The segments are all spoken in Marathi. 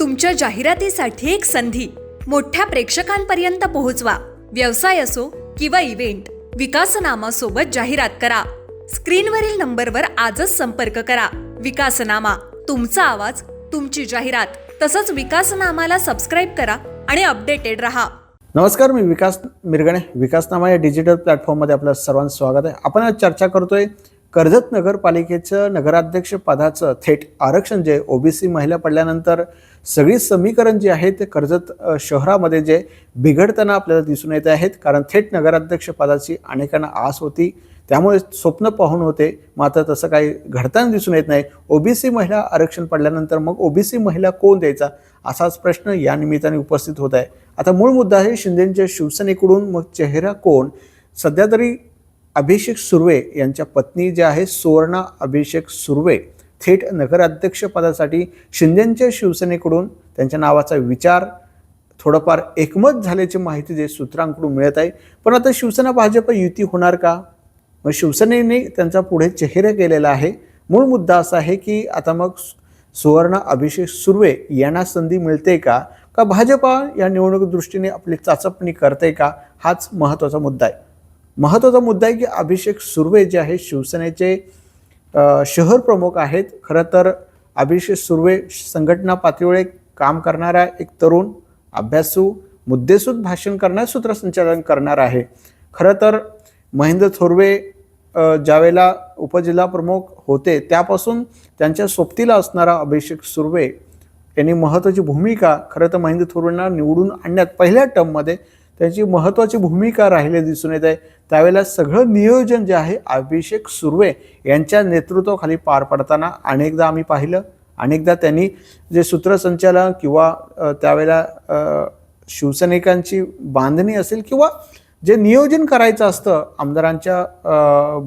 तुमच्या जाहिरातीसाठी एक संधी. मोठ्या प्रेक्षकांपर्यंत पोहोचवा. व्यवसाय असो किंवा इव्हेंट विकासनामा सोबत जाहिरात करा. स्क्रीनवरील नंबरवर आजच संपर्क करा. विकासनामा तुमचा आवाज तुमची जाहिरात तसंच विकासनामाला सबस्क्राईब करा आणि अपडेटेड रहा. नमस्कार मी विकास मिरगणे. विकासनामा या डिजिटल प्लॅटफॉर्ममध्ये आपलं सर्वांचं स्वागत आहे. आपण आज चर्चा करतोय कर्जत नगरपालिकेचं नगराध्यक्ष पदाचं थेट आरक्षण जे ओबीसी महिला पडल्यानंतर सगळी समीकरण जे आहे ते कर्जत शहरामध्ये जे बिघडताना आपल्याला दिसून येत आहेत. कारण थेट नगराध्यक्ष पदाची अनेकांना आस होती. त्यामुळे स्वप्न पाहून होते. मात्र तसं काही घडताना दिसून येत नाही. ओबीसी महिला आरक्षण पडल्यानंतर मग ओबीसी महिला कोण द्यायचा? असाच प्रश्न या निमित्ताने उपस्थित होत आहे. आता मूळ मुद्दा आहे शिंदेच्या शिवसेनेकडून मग चेहरा कोण? सध्या तरी अभिषेक सुर्वे यांच्या पत्नी ज्या आहे सुवर्णा अभिषेक सुर्वे थेट नगराध्यक्षपदासाठी शिंदेंच्या शिवसेनेकडून त्यांच्या नावाचा विचार थोडंफार एकमत झाल्याची माहिती जे सूत्रांकडून मिळत आहे. पण आता शिवसेना भाजप युती होणार का? मग शिवसेनेने त्यांचा पुढे चेहरा केलेला आहे. मूळ मुद्दा असा आहे की आता मग सुवर्ण अभिषेक सुर्वे यांना संधी मिळते का? का भाजपा या निवडणूक दृष्टीने आपली चाचपणी करते का? हाच महत्त्वाचा मुद्दा आहे. महत्त्वाचा मुद्दा आहे की अभिषेक सुर्वे जे आहे शिवसेनेचे शहर प्रमुख आहेत. खरं तर अभिषेक सुर्वे संघटना पातळीवर काम करणारा एक तरुण अभ्यासू मुद्देसूद भाषण करण्यास सूत्रसंचालन करणार आहे. खरं तर महेंद्र थोरवे ज्यावेळेला उपजिल्हा प्रमुख होते त्यापासून त्यांच्या सोबतीला असणारा अभिषेक सुर्वे यांनी महत्त्वाची भूमिका खरं तर महेंद्र थोरवेंना निवडून आणण्यात पहिल्या टर्ममध्ये त्याची महत्त्वाची भूमिका राहिली दिसून येत आहे. त्यावेळेला सगळं नियोजन जे आहे अभिषेक सुर्वे यांच्या नेतृत्वाखाली पार पडताना अनेकदा आम्ही पाहिलं. अनेकदा त्यांनी जे सूत्रसंचालन किंवा त्यावेळेला शिवसैनिकांची बांधणी असेल किंवा जे नियोजन करायचं असतं आमदारांच्या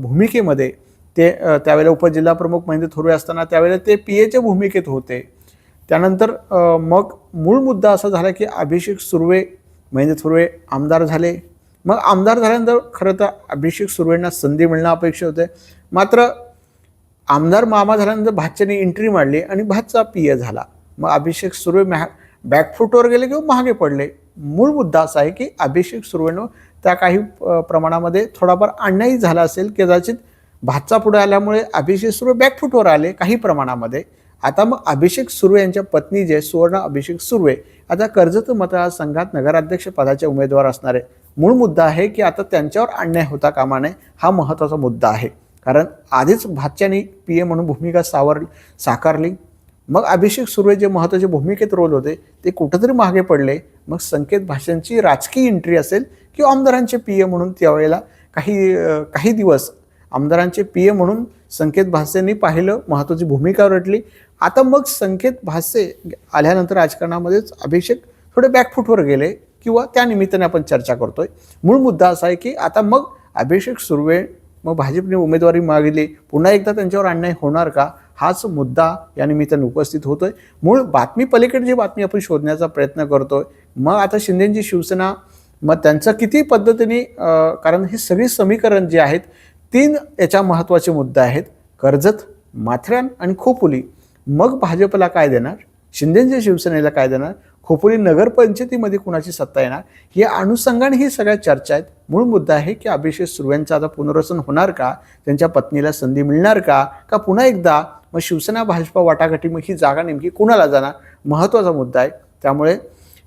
भूमिकेमध्ये ते त्यावेळेला उपजिल्हा प्रमुख महेंद्र थोरवे असताना त्यावेळेला ते पी एच्या भूमिकेत होते. त्यानंतर मग मूळ मुद्दा असा झाला की अभिषेक सुर्वे महेंद्र थोरवे आमदार झाले. मग आमदार झाल्यानंतर खरं तर अभिषेक सुर्वेंना संधी मिळणं अपेक्षित होते. मात्र आमदार मामा झाल्यानंतर भातच्याने एंट्री मारली आणि भातचा पी ए झाला. मग अभिषेक सुर्वे मॅ बॅकफुटवर गेले किंवा मागे पडले? मूळ मुद्दा असा आहे की अभिषेक सुर्वेनं त्या काही प्रमाणामध्ये थोडाफार अन्यायी झाला असेल. कदाचित भातचा पुढे आल्यामुळे अभिषेक सुर्वे बॅकफुटवर आले काही प्रमाणामध्ये. आता मग अभिषेक सुर्वे यांच्या पत्नी जे सुवर्ण अभिषेक सुर्वे आता कर्जत मतदारसंघात नगराध्यक्ष पदाचे उमेदवार असणारे. मूळ मुद्दा आहे की आता त्यांच्यावर अन्याय होता कामा नये हा महत्त्वाचा मुद्दा आहे. कारण आधीच भातच्यानी पी ए म्हणून भूमिका सावर साकारली. मग अभिषेक सुर्वे जे महत्त्वाचे भूमिकेत रोल होते ते कुठंतरी मागे पडले. मग संकेत भाषांची राजकीय एंट्री असेल किंवा आमदारांचे पी ए म्हणून त्यावेळेला काही काही दिवस आमदारांचे पी ए म्हणून संकेत भासेंनी पाहिलं महत्त्वाची भूमिका रटली. आता मग संकेत भासे आल्यानंतर राजकारणामध्येच अभिषेक थोडे बॅकफुटवर गेले किंवा त्या निमित्ताने आपण चर्चा करतोय. मूळ मुद्दा असा आहे की आता मग अभिषेक सुर्वे मग भाजपने उमेदवारी मागितली. पुन्हा एकदा त्यांच्यावर अन्याय होणार का? हाच मुद्दा या निमित्ताने उपस्थित होतोय. मूळ बातमी पलीकडे जी बातमी आपण शोधण्याचा प्रयत्न करतोय मग आता शिंदेची शिवसेना मग त्यांचं किती पद्धतीने कारण ही सगळी समीकरण जी आहेत तीन याच्या महत्त्वाचे मुद्दे आहेत. कर्जत माथेरान आणि खोपोली. मग भाजपला काय देणार? शिंदेच्या शिवसेनेला काय देणार? खोपोली नगरपंचायतीमध्ये कुणाची सत्ता येणार? या अनुषंगाने ही सगळ्या चर्चा आहेत. मूळ मुद्दा आहे की अभिषेक सुर्वेंचं आता पुनर्वसन होणार का? त्यांच्या पत्नीला संधी मिळणार का? का पुन्हा एकदा मग शिवसेना भाजपा वाटाघाटी मग ही जागा नेमकी कुणाला जाणार? महत्त्वाचा मुद्दा आहे. त्यामुळे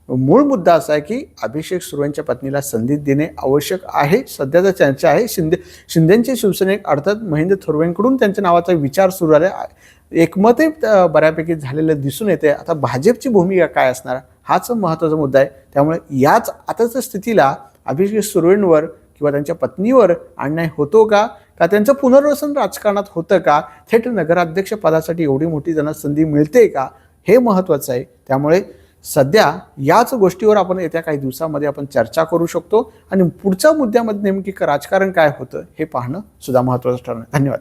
मूळ मुद्दा असा आहे की अभिषेक सुर्वेंच्या पत्नीला संधी देणे आवश्यक आहे. सध्याचा चर्चा आहे. शिंदे शिंदेंचे शिवसेनेक अर्थात महेंद्र थोरवेंकडून त्यांच्या नावाचा विचार सुरू झाला आहे एकमतही बऱ्यापैकी झालेलं दिसून येते आता भाजपची भूमिका काय असणार? हाच महत्त्वाचा मुद्दा आहे. त्यामुळे याच आताच्या स्थितीला अभिषेक सुर्वेंवर किंवा त्यांच्या पत्नीवर अन्याय होतो का? का त्यांचं पुनर्वसन राजकारणात होतं का? थेट नगराध्यक्ष पदासाठी एवढी मोठी त्यांना संधी मिळते का? हे महत्त्वाचं आहे. त्यामुळे सध्या याच गोष्टीवर आपण येत्या काही दिवसामध्ये आपण चर्चा करू शकतो. आणि पुढच्या मुद्द्यामध्ये नेमकी राजकारण काय होतं हे पाहणं सुद्धा महत्त्वाचं ठरणार. धन्यवाद.